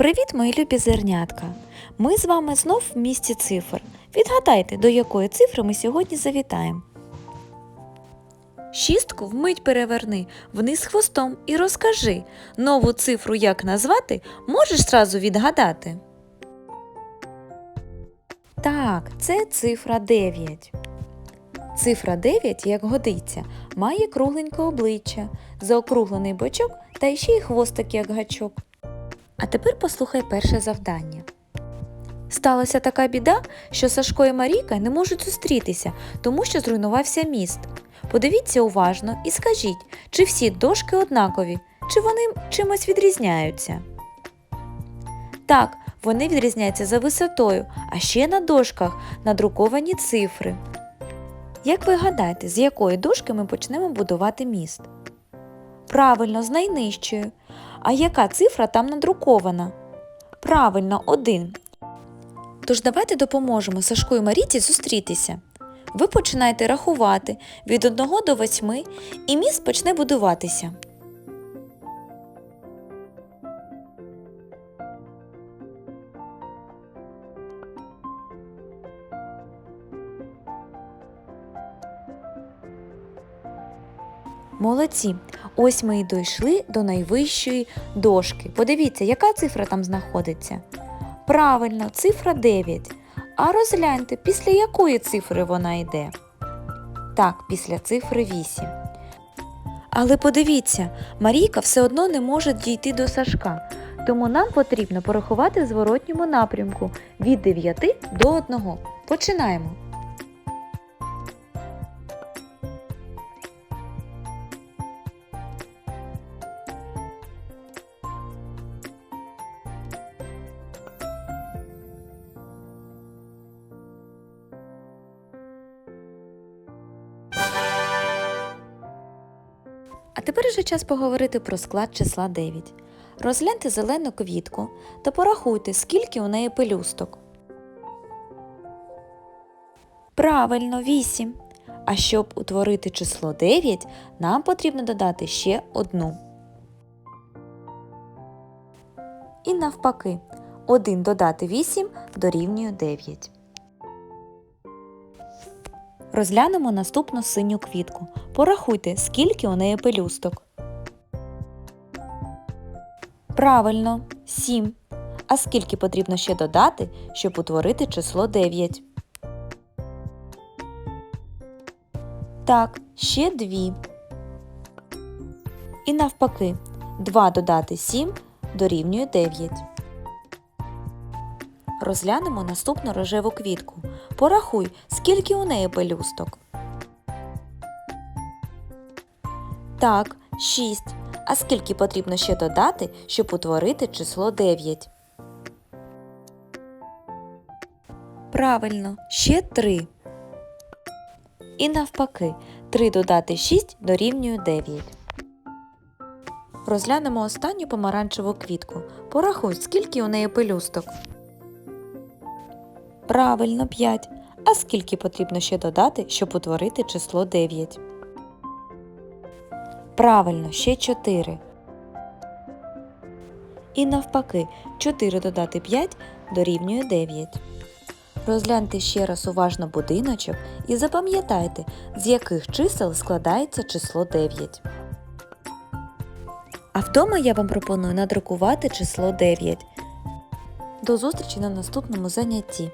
Привіт, мої любі зернятка! Ми з вами знов в місті цифр. Відгадайте, до якої цифри ми сьогодні завітаємо. Шістку вмить переверни вниз хвостом і розкажи. Нову цифру як назвати, можеш зразу відгадати. Так, це цифра 9. Цифра 9, як годиться, має кругленьке обличчя, заокруглений бочок та ще й хвостик, як гачок. А тепер послухай перше завдання. Сталася така біда, що Сашко і Марійка не можуть зустрітися, тому що зруйнувався міст. Подивіться уважно і скажіть, чи всі дошки однакові, чи вони чимось відрізняються. Так, вони відрізняються за висотою, а ще на дошках надруковані цифри. Як ви гадаєте, з якої дошки ми почнемо будувати міст? Правильно, з найнижчої. А яка цифра там надрукована? Правильно, один. Тож давайте допоможемо Сашку і Маріті зустрітися. Ви починаєте рахувати від 1 до 8 і міст почне будуватися. Молодці. Ось ми і дійшли до найвищої дошки. Подивіться, яка цифра там знаходиться. Правильно, цифра 9. А розгляньте, після якої цифри вона йде. Так, після цифри 8. Але подивіться, Марійка все одно не може дійти до Сашка, тому нам потрібно порахувати в зворотньому напрямку від 9 до 1. Починаємо. А тепер вже час поговорити про склад числа 9. Розгляньте зелену квітку та порахуйте, скільки у неї пелюсток. Правильно, 8. А щоб утворити число 9, нам потрібно додати ще одну. І навпаки, 1 додати 8 дорівнює 9. Розглянемо наступну синю квітку. Порахуйте, скільки у неї пелюсток. Правильно, 7. А скільки потрібно ще додати, щоб утворити число 9? Так, ще 2. І навпаки, 2 додати 7 дорівнює 9. Розглянемо наступну рожеву квітку. Порахуй, скільки у неї пелюсток. Так, 6. А скільки потрібно ще додати, щоб утворити число 9? Правильно, ще 3. І навпаки, 3 додати 6 дорівнює 9. Розглянемо останню помаранчеву квітку. Порахуй, скільки у неї пелюсток. Правильно, 5. А скільки потрібно ще додати, щоб утворити число 9? Правильно, ще 4. І навпаки, 4 додати 5 дорівнює 9. Розгляньте ще раз уважно будиночок і запам'ятайте, з яких чисел складається число 9. А вдома я вам пропоную надрукувати число 9. До зустрічі на наступному занятті.